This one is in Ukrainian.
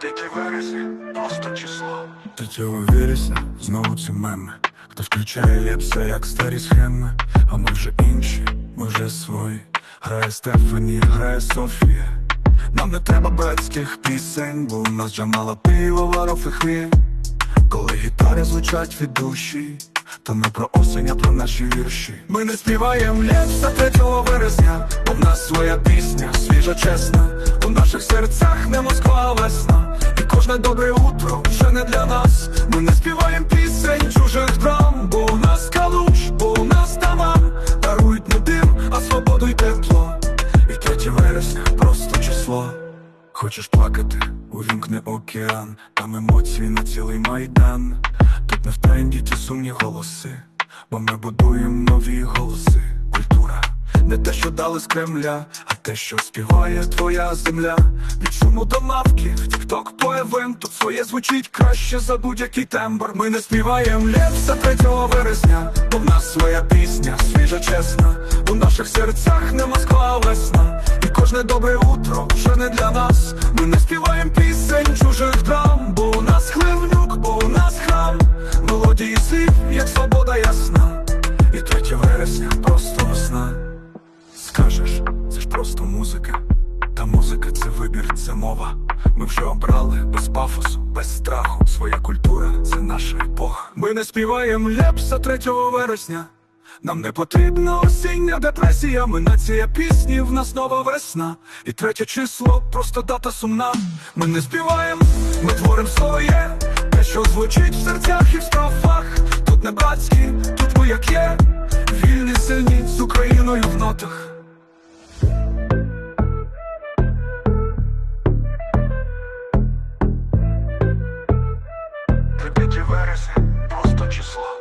Третє вересня, просто число. До цього знову ці меми. Хто включає ліпса, як старі схеми? А ми вже інші, ми вже свої. Грає Стефані, грає Софія. Нам не треба братських пісень, бо у нас Джамала пиво, варов і хвіль Коли гітари звучать від душі то не про осінь, а про наші вірші. Ми не співаємо лепса 3 вересня. В нас своя пісня, свіжа, чесна. У наших серцях не Москва, весна кожне добре утро вже не для нас. Ми не співаємо пісень чужих драм Бо у нас калуш, бо у нас таман. Дарують не дим, а свободу й тепло. І 3 вересня просто число. Хочеш плакати, увімкни океан, там емоції на цілий майдан. Тут не в тренді ті сумні голоси, бо ми будуємо нові голоси. Культура не те, що дали з Кремля, те, що співає твоя земля. Від шуму до мавки, в тікток по евенту своє звучить краще за будь-який тембр. Ми не співаємо лепса 3 вересня, бо в нас своя пісня, свіжа, чесна. У наших серцях не Москва, весна. І кожне добре утро вже не для нас. Ми не співаємо пісень чужих драм, бо у нас хливнюк, бо у нас храм. Мелодії слів, як свобода ясна. І 3 вересня просто весна. Музика. Та музика це вибір, це мова. Ми вже обрали без пафосу, без страху. Своя культура це наша епоха. Ми не співаємо лепса 3 вересня. Нам не потрібна осіння депресія, ми нація пісні, в нас нова весна. І третє число просто дата сумна. Ми не співаємо, ми творимо своє, те, що звучить в серцях і в строфах. Тут не братські, тут ми як є. Вільні, сильні з Україною в нотах. вересень, просто число.